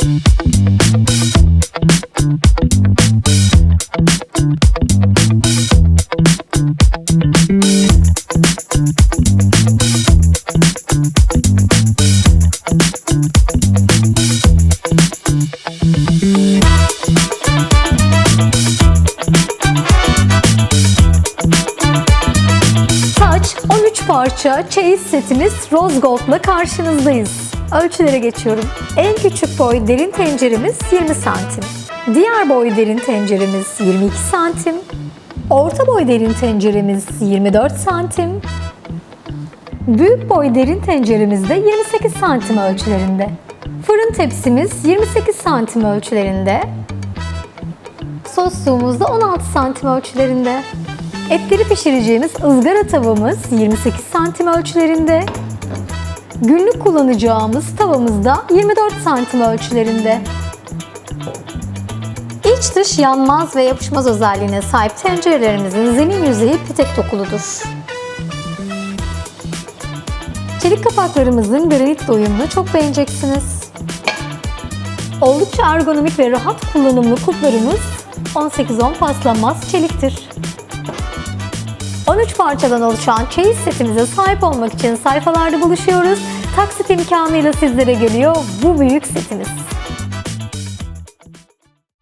Saç 13 parça çeyiz setimiz Rose Gold'la karşınızdayız. Ölçülere geçiyorum. En küçük boy derin tenceremiz 20 santim. Diğer boy derin tenceremiz 22 santim. Orta boy derin tenceremiz 24 santim. Büyük boy derin tenceremiz de 28 santim ölçülerinde. Fırın tepsimiz 28 santim ölçülerinde. Sosluğumuz da 16 santim ölçülerinde. Etleri pişireceğimiz ızgara tavamız 28 santim ölçülerinde. Günlük kullanacağımız tavamız da 24 santim ölçülerinde. İç dış yanmaz ve yapışmaz özelliğine sahip tencerelerimizin zemin yüzeyi petek dokuludur. Çelik kapaklarımızın granitle uyumunu çok beğeneceksiniz. Oldukça ergonomik ve rahat kullanımlı kuplarımız 18-10 paslanmaz çeliktir. 13 parçadan oluşan çeyiz setimize sahip olmak için sayfalarda buluşuyoruz. Taksit imkanıyla sizlere geliyor bu büyük setimiz.